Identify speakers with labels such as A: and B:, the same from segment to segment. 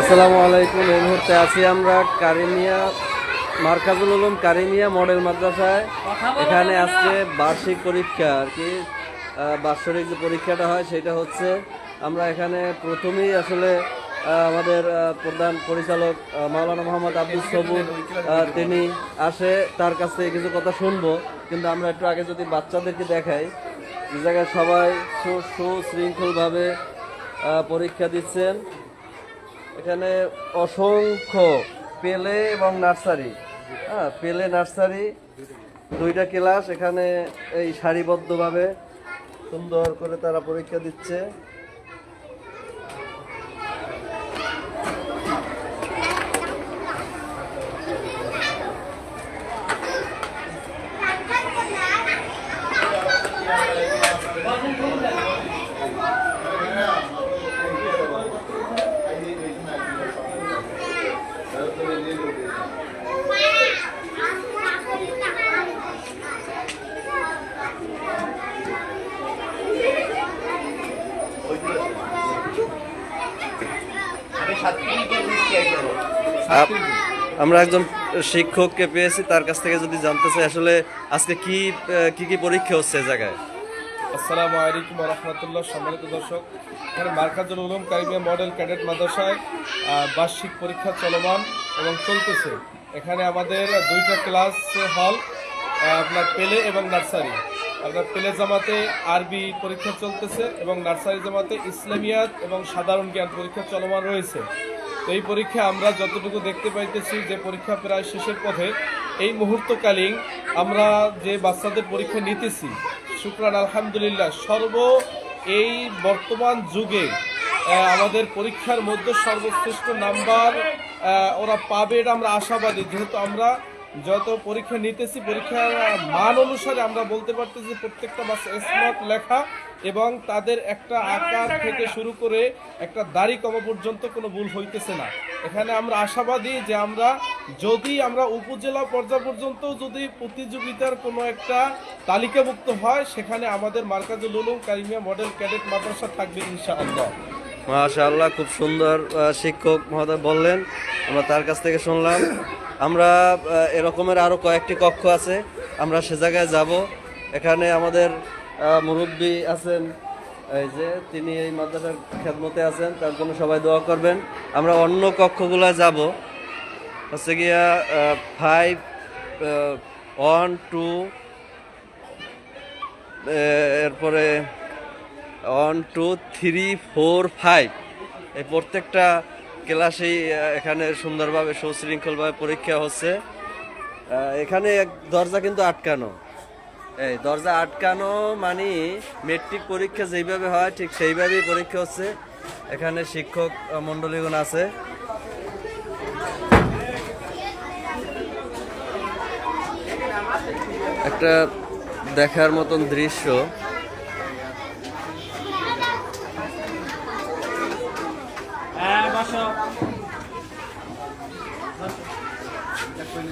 A: আসসালামু আলাইকুম। এই মুহূর্তে আছি আমরা কারিমিয়া মার্কাজুল উলুম কারিমিয়া মডেল মাদ্রাসায়। এখানে আজকে বার্ষিক পরীক্ষা আর কি। বাৎসরিক যে পরীক্ষাটা হয় সেটা হচ্ছে আমরা এখানে প্রথমেই আসলে আমাদের প্রধান পরিচালক মাওলানা মোহাম্মদ আব্দুল সবুর তিনি আসে তার কাছ থেকে কিছু কথা শুনব। কিন্তু আমরা একটু আগে যদি বাচ্চাদেরকে দেখাই যে জায়গায় সবাই সুশৃঙ্খলভাবে পরীক্ষা দিচ্ছেন। এখানে অসংখ্য পেলে এবং নার্সারি। হ্যাঁ পেলে, নার্সারি, দুইটা ক্লাস, এখানে এই সারিবদ্ধভাবে সুন্দর করে তারা পরীক্ষা দিচ্ছে। আমরা একজন শিক্ষককে পেয়েছি, তার কাছ থেকে যদি জানতে চাই, আসলে আজকে কি কি কি পরীক্ষা হচ্ছে জায়গায়?
B: আসসালামু আলাইকুম রহমতুল্লাহ, সম্মানিত দর্শক। এখানে মার্কাজুল উলুম, কারিমিয়া মডেল ক্যাডেট মাদ্রাসায় বার্ষিক পরীক্ষা চলমান এবং চলতেছে। এখানে আমাদের দুইটা ক্লাস হল আপনার পেলে এবং নার্সারি। আপনার পেলে জামাতে আরবি পরীক্ষা চলতেছে এবং নার্সারি জামাতে ইসলামিয়াত এবং সাধারণ জ্ঞান পরীক্ষা চলমান রয়েছে। তো এই পরীক্ষা আমরা যতটুকু দেখতে পাইতেছি যে পরীক্ষা প্রায় শেষের পথে। এই মুহূর্তকালীন আমরা যে বাচ্চাদের পরীক্ষা নিতেছি, শুক্রান আলহামদুলিল্লাহ, সর্ব এই বর্তমান যুগে আমাদের পরীক্ষার মধ্যে সর্বশ্রেষ্ঠ নাম্বার ওরা পাবে এটা আমরা আশাবাদী। যেহেতু আমরা যত পরীক্ষা নিতেছি, পরীক্ষার মান অনুসারে আমরা বলতে পারতেছি প্রত্যেকটা বাচ্চা স্মার্ট লেখা এবং তাদের একটা আকার থেকে শুরু করে একটা দাড়ি কমা পর্যন্ত কোনো ভুল হইতেছে না। এখানে আমরা আশাবাদী যে আমরা যদি আমরা উপজেলা পর্যায় পর্যন্ত যদি প্রতিযোগিতার কোনো একটা তালিকাভুক্ত হয়, সেখানে আমাদের মার্কাজুল উলুম কারিমিয়া মডেল ক্যাডেট মাদ্রাসা থাকবে ইনশাআল্লাহ।
A: মাশাআল্লাহ, খুব সুন্দর শিক্ষক মহোদয় বললেন। আমরা তার কাছ থেকে শুনলাম। আমরা এরকমের আরও কয়েকটি কক্ষ আছে, আমরা সে জায়গায় যাব। এখানে আমাদের মুরব্বী আছেন, এই যে তিনি এই মাদ্রাসার খেদমতে আছেন, তার জন্য সবাই দোয়া করবেন। আমরা অন্য কক্ষগুলো যাব। হচ্ছে গিয়া ফাইভ ওয়ান টু এরপরে one two three four five এই প্রত্যেকটা ক্লাসেই এখানে সুন্দরভাবে, সুশৃঙ্খলভাবে পরীক্ষা হচ্ছে। এখানে এক দরজা কিন্তু আটকানো। এই দরজা আটকানো মানে মেট্রিক পরীক্ষা যেইভাবে হয়, ঠিক সেইভাবেই পরীক্ষা হচ্ছে। এখানে শিক্ষক মণ্ডলীগণ আছে। একটা দেখার মতন দৃশ্য
C: হ্যাঁ বসো কেউ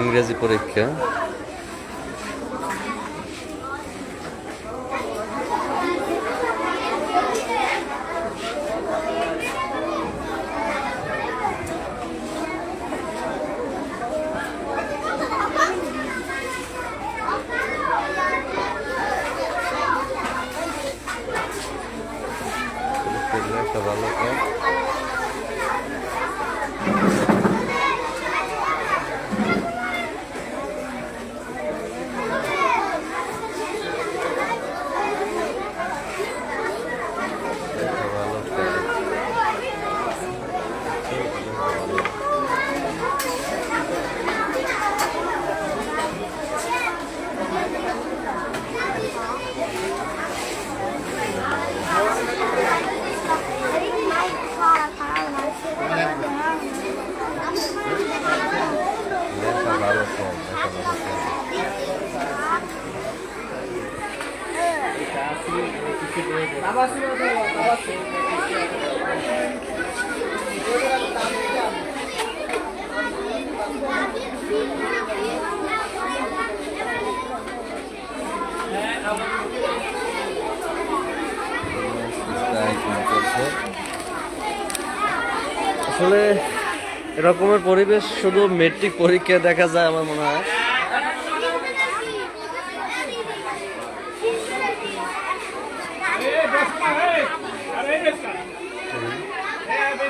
A: ইংরেজি পরীক্ষা করলে একটা ভালো কাজ একটা ভালো কাজ আসলে এরকমের পরিবেশ শুধু মেট্রিক পরীক্ষায় দেখা যায় আমার মনে হয়
C: এই বসো না এই আরে এই বেশ এই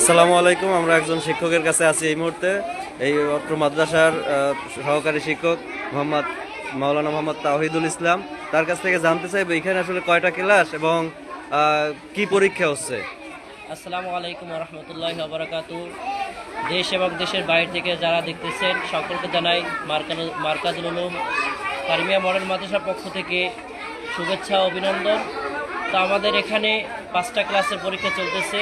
A: আসসালামু আলাইকুম, আমরা একজন শিক্ষকের কাছে আছি এই মুহূর্তে। এই অত্র মাদ্রাসার সহকারী শিক্ষক মোহাম্মদ মাওলানা মোহাম্মদ তাহিদুল ইসলাম তার কাছ থেকে জানতে চাইব এখানে আসলে কয়টা ক্লাস এবং কি পরীক্ষা হচ্ছে।
D: আসসালামু আলাইকুম রহমতুল্লাহ বারাকাতু দেশ এবং দেশের বাইরে থেকে যারা দেখতেছেন, সকলকে জানাই মার্কাজুল উলুম। কারিমিয়া মডেল মাদ্রাসার পক্ষ থেকে শুভেচ্ছা অভিনন্দন। তো আমাদের এখানে পাঁচটা ক্লাসের পরীক্ষা চলতেছে।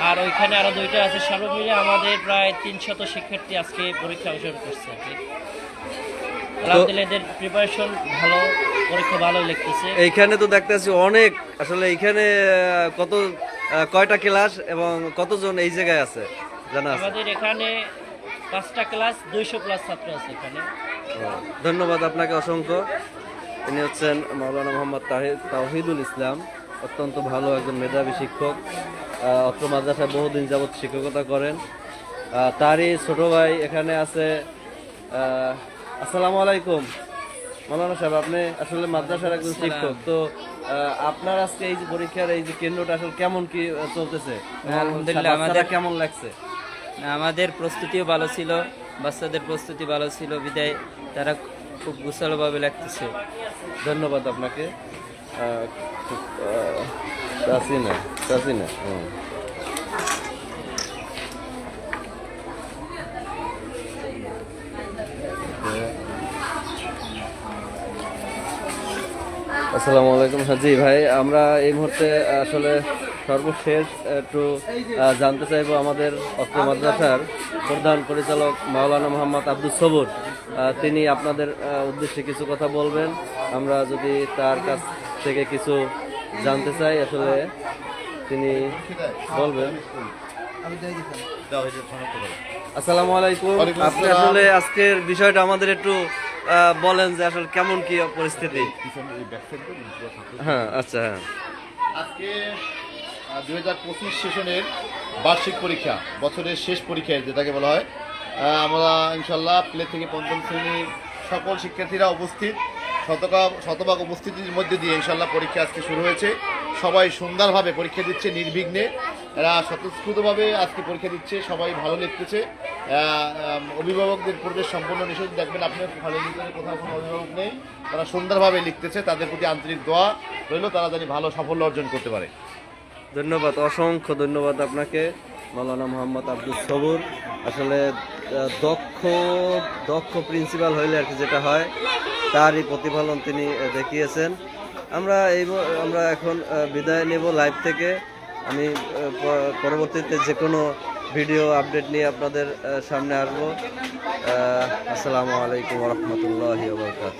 D: আর ওইখানে আরও দুইটা আছে। সর্বমিলে আমাদের প্রায় তিনশত শিক্ষার্থী আজকে পরীক্ষা অংশগ্রহণ করছে আর কি। আলহামদুলিল্লাহ এদের প্রিপারেশন ভালো পরীক্ষা ভালো লিখতেছে।
A: এইখানে তো দেখতেছি অনেক আসলে এইখানে কত কয়টা ক্লাস এবং কতজন এই জায়গায় আছে? জানা আছে?
D: আমাদের এখানে পাঁচটা ক্লাস দুইশো প্লাস ছাত্র আছে এখানে।
A: ধন্যবাদ আপনাকে অসংখ্য। তিনি হচ্ছেন মাওলানা মোহাম্মদ তাহি- তাহিদুল ইসলাম অত্যন্ত ভালো একজন মেধাবী শিক্ষক। অত্র মাদ্রাসায় বহুদিন যাবৎ শিক্ষকতা করেন। তারই ছোট ভাই এখানে আছে। আসসালামু আলাইকুম। মাওলানা সাহেব আপনি আসলে মাদ্রাসার একজন শিক্ষক। তো আপনার আজকে এই যে পরীক্ষার এই যে কেন্দ্রটা আসলে কেমন কি চলতেছে?
E: আলহামদুলিল্লাহ, আমাদের-
A: কেমন লাগছে?
E: আমাদের প্রস্তুতিও ভালো ছিল বাচ্চাদের প্রস্তুতি ভালো ছিল বিদায় তারা খুব গুছালোভাবে লাগতেছে।
A: ধন্যবাদ আপনাকে। খুব, আহ, চাচি না চাচি না হুম। আসসালামু আলাইকুম হাজি ভাই আমরা এই মুহূর্তে আসলে সর্বশেষ একটু জানতে চাইব আমাদের অত্র মাদ্রাসার প্রধান পরিচালক মাওলানা মোহাম্মদ আব্দুল সবুর। তিনি আপনাদের উদ্দেশ্যে কিছু কথা বলবেন। আমরা যদি তার কাছ থেকে কিছু জানতে চাই আসলে তিনি বলবেন। আসসালামু আলাইকুম। আপনি আসলে আজকের বিষয়টা আমাদের একটু বলেন যে আসলে কেমন কি পরিস্থিতি? হ্যাঁ আচ্ছা হ্যাঁ।
F: আজকে দুই হাজার পঁচিশ সেশনের বার্ষিক পরীক্ষা বছরের শেষ পরীক্ষা যেটাকে বলা হয় আমরা ইনশাল্লাহ প্লে থেকে পঞ্চম শ্রেণির সকল শিক্ষার্থীরা উপস্থিত। শতভাগ শতভাগ উপস্থিতির মধ্যে দিয়ে ইনশাল্লাহ পরীক্ষা আজকে শুরু হয়েছে। সবাই সুন্দরভাবে পরীক্ষা দিচ্ছে নির্বিঘ্নে। এরা স্বতঃস্ফূর্তভাবে আজকে পরীক্ষা দিচ্ছে, সবাই ভালো লিখতেছে। অভিভাবকদের প্রবেশ সম্পূর্ণ নিষেধ। দেখবেন আপনার ভালো লিখতে কোথাও কোনো অভিভাবক নেই। তারা সুন্দরভাবে লিখতেছে, তাদের প্রতি আন্তরিক দোয়া রইল, তারা জানি ভালো সাফল্য অর্জন করতে পারে।
A: ধন্যবাদ, অসংখ্য ধন্যবাদ আপনাকে, মাওলানা মোহাম্মদ আব্দুল সবুর। আসলে দক্ষ দক্ষ প্রিন্সিপাল হইলে আর কি যেটা হয় তারই প্রতিফলন তিনি দেখিয়েছেন। আমরা এই আমরা এখন বিদায় নেব লাইভ থেকে। আমি পরবর্তীতে যে কোনো ভিডিও আপডেট নিয়ে আপনাদের সামনে আসব। আসসালামু আলাইকুম রহমতুল্লাহ বরকাত